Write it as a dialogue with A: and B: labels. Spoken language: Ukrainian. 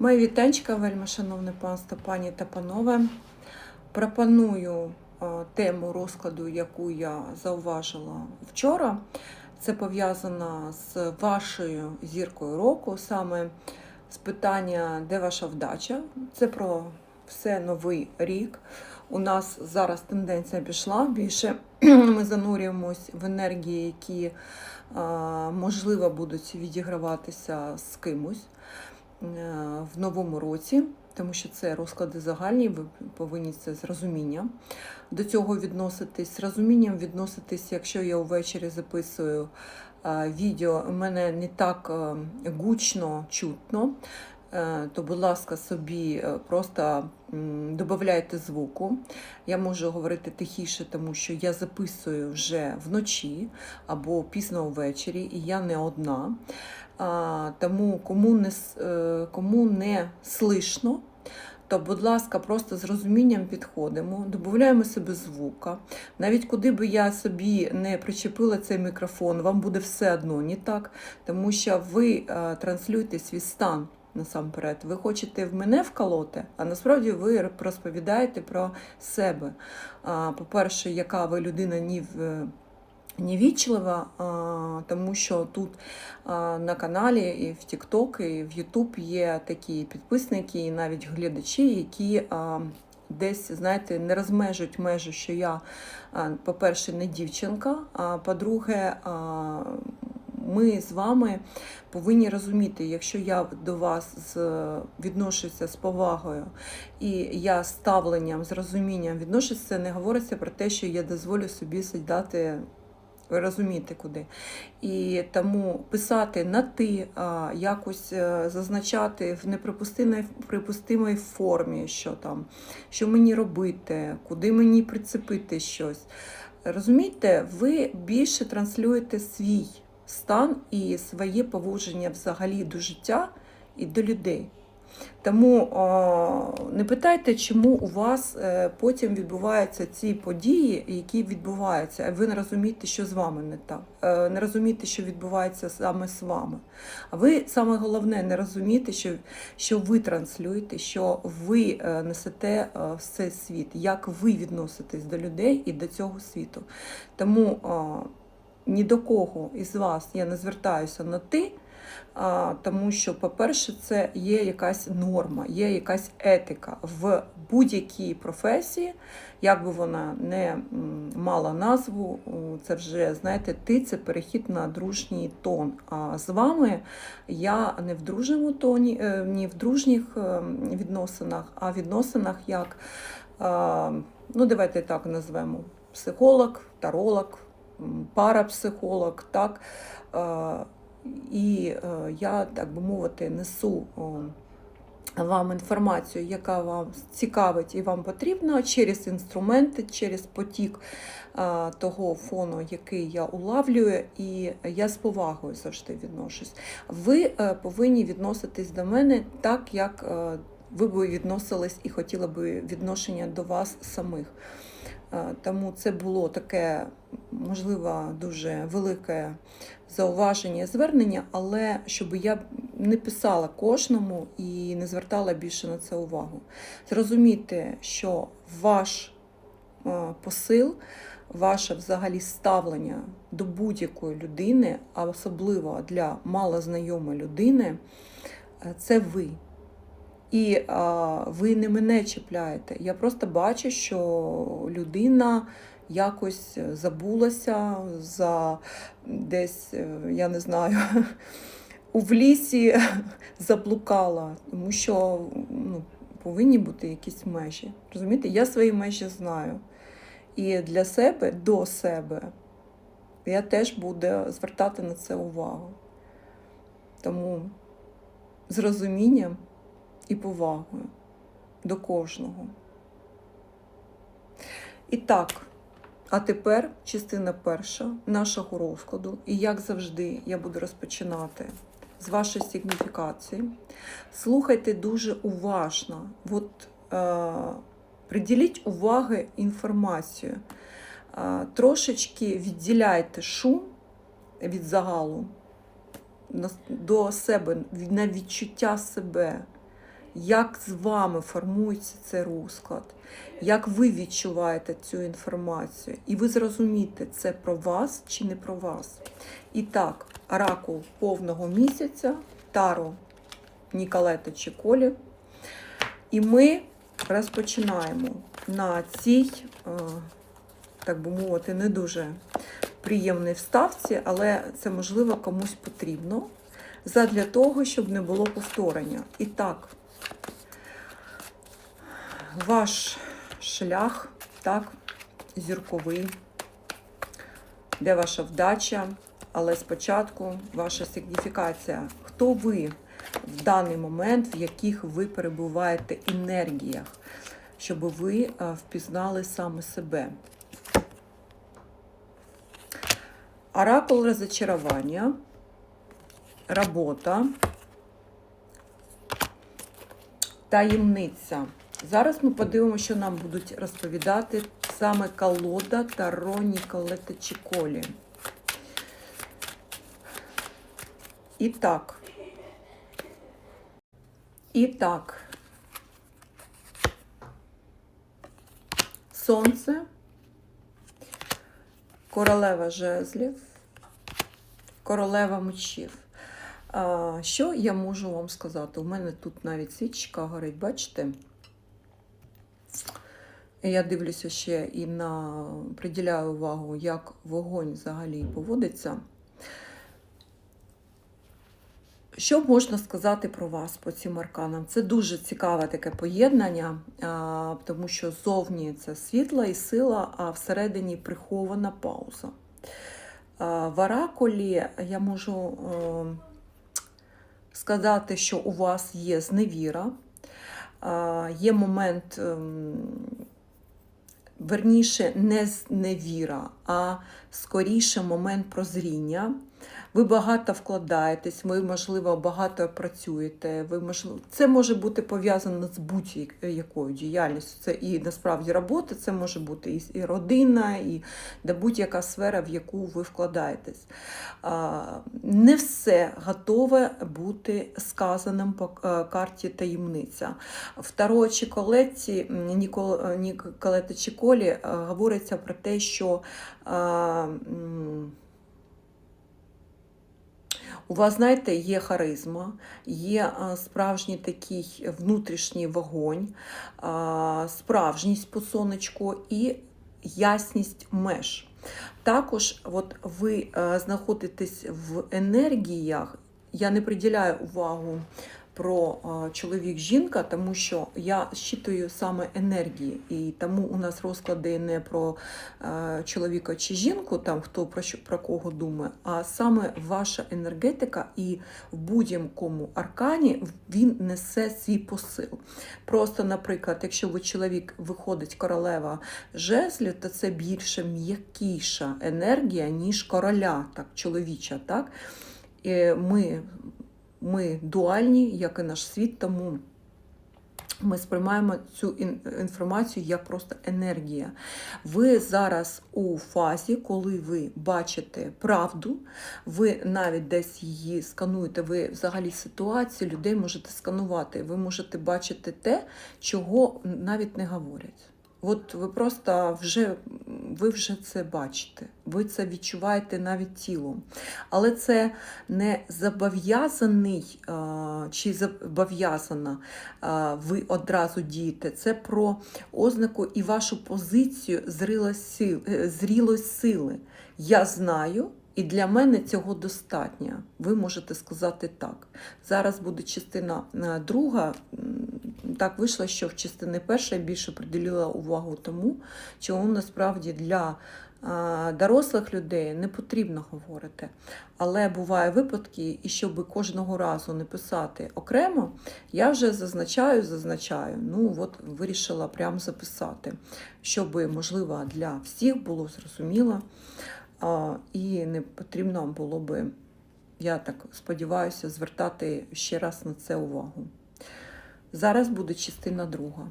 A: Мої вітанчика, вельми шановне панство, пані та панове. Пропоную е, тему розкладу, яку я зауважила вчора. Це пов'язано з вашою зіркою року, саме з питання, де ваша вдача. Це про все новий рік. У нас зараз тенденція пішла. Більше ми занурюємось в енергії, які е, можливо будуть відіграватися з кимось в новому році, тому що це розклади загальні, ви повинні це з розумінням до цього відноситись. З розумінням відноситись, якщо я увечері записую е, відео, мене не так е, гучно чутно. е, То, будь ласка, собі е, просто м, додавайте звуку. Я можу говорити тихіше, тому що я записую вже вночі або пізно ввечері, і я не одна. Тому кому не, е, кому не слишно, то, будь ласка, просто з розумінням підходимо, додаємо собі звука. Навіть куди би я собі не причепила цей мікрофон, вам буде все одно не так, тому що ви е, транслюєте свій стан. Насамперед, ви хочете в мене вколоти, а насправді ви розповідаєте про себе. По-перше, яка ви людина ні в невічлива, тому що тут на каналі і в TikTok, і в YouTube є такі підписники, і навіть глядачі, які десь, знаєте, не розмежують межу, що я, по-перше, не дівчинка, а по-друге, ми з вами повинні розуміти, якщо я до вас відношуся з повагою і я ставленням, з розумінням відношуся, не говориться про те, що я дозволю собі сідати ви розумієте куди. І тому писати на ти, якось е, зазначати в неприпустимій припустимій формі, що там, що мені робити, куди мені прицепити щось. Розумієте, ви більше транслюєте свій стан і своє поводження взагалі до життя і до людей. Тому не питайте, чому у вас е, потім відбуваються ці події, які відбуваються, а ви не розумієте, що з вами не так, Е, не розумієте, що відбувається саме з вами. А ви саме головне не розумієте, що, що ви транслюєте, що ви е, несете в цей світ, як ви відноситесь до людей і до цього світу. Тому ні до кого із вас я не звертаюся на ти. Тому що, по-перше, це є якась норма, є якась етика в будь-якій професії, як би вона не мала назву, це вже, знаєте, ти це перехід на дружній тон. А з вами я не в дружньому тоні, е, не в дружніх е, відносинах, а в відносинах як, ну давайте так назвемо, психолог, таролог, парапсихолог, так. І е, я, так би мовити, несу вам інформацію, яка вам цікавить і вам потрібна через інструменти, через потік е, того фону, який я улавлюю, і я з повагою завжди відношусь. Ви е, повинні відноситись до мене так, як ви б відносились і хотіли би відношення до вас самих. Тому це було таке, можливо, дуже велике зауваження звернення, але щоб я не писала кожному і не звертала більше на це увагу. Зрозумійте, що ваш е, посил, ваше взагалі ставлення до будь-якої людини, а особливо для малознайомої людини, е, це ви. І а, ви не мене чіпляєте. Я просто бачу, що людина якось забулася за десь, е, я не знаю, в лісі заблукала, тому що ну, повинні бути якісь межі. Розумієте, я свої межі знаю. І для себе, до себе, я теж буду звертати на це увагу. Тому з розумінням і повагою до кожного. І так, а тепер частина перша нашого розкладу. І як завжди, я буду розпочинати з вашої сигніфікації. Слухайте дуже уважно. От, е, приділіть уваги інформацію. Е, трошечки відділяйте шум від загалу до себе, на відчуття себе. Як з вами формується цей розклад, як ви відчуваєте цю інформацію, і ви зрозумієте, це про вас чи не про вас. І так, оракул повного місяця, Таро Ніколета Чіколі. І ми розпочинаємо на цій, е, так би мовити, не дуже приємній вставці, але це можливо комусь потрібно задля того, щоб не було повторення. І так, ваш шлях, так, зірковий, де ваша вдача, але спочатку ваша сигніфікація. Хто ви в даний момент, в яких ви перебуваєте енергіях, щоб ви е, впізнали саме себе. Оракул розочарування, робота, таємниця. Зараз ми подивимося, що нам будуть розповідати саме колода Таро Ніколета Чіколі. І так. І так. Сонце, королева жезлів, королева мечів. Що я можу вам сказати? У мене тут навіть свічка горить, бачите? Я дивлюся ще і на приділяю увагу, як вогонь взагалі поводиться. Що можна сказати про вас по цим арканам? Це дуже цікаве таке поєднання, тому що зовні це світла і сила, а всередині прихована пауза. В оракулі я можу е, сказати, що у вас є зневіра, є момент. ем, Верніше, не зневіра, а скоріше момент прозріння. Ви багато вкладаєтесь, ви, можливо, багато працюєте. Ви, можливо, Це може бути пов'язано з будь-якою діяльністю. Це і насправді робота, це може бути і- родина, і будь-яка сфера, в яку ви вкладаєтесь. Не все готове бути сказаним по е, карті таємниця. В Таро Чіколетті, Нікол- Ніколета Чіколі е, говориться про те, що е, у вас, знаєте, є харизма, є справжній такий внутрішній вогонь, справжність по сонечку і ясність меж. Також от ви е, знаходитесь в енергіях, я не приділяю увагу про е, чоловік-жінка, тому що я щитую саме енергії, і тому у нас розклади не про е, чоловіка чи жінку, там хто про що про кого думає, а саме ваша енергетика, і в будь-якому аркані він несе свій посил. Просто, наприклад, якщо ви чоловік виходить королева жезлів, то це більше м'якіша енергія, ніж короля, так, чоловіча. Так? Ми, ми дуальні, як і наш світ, тому ми сприймаємо цю ін- інформацію як просто енергія. Ви зараз у фазі, коли ви бачите правду, ви навіть десь її скануєте, ви взагалі ситуацію людей можете сканувати. Ви можете бачити те, чого навіть не говорять. От ви просто вже ви вже це бачите, ви це відчуваєте навіть тілом. Але це не зобов'язаний чи зобов'язана ви одразу дієте. Це про ознаку і вашу позицію е, зрілої сили. Я знаю. І для мене цього достатньо. Ви можете сказати так. Зараз буде частина е, друга. Так вийшло, що в частини першої більше приділила увагу тому, чому насправді для дорослих людей не потрібно говорити. Але буває випадки, і щоб кожного разу не писати окремо, я вже зазначаю, зазначаю. Ну от вирішила прямо записати, щоб можливо для всіх було зрозуміло. І не потрібно було би, я так сподіваюся, звертати ще раз на це увагу. Зараз буде частина друга.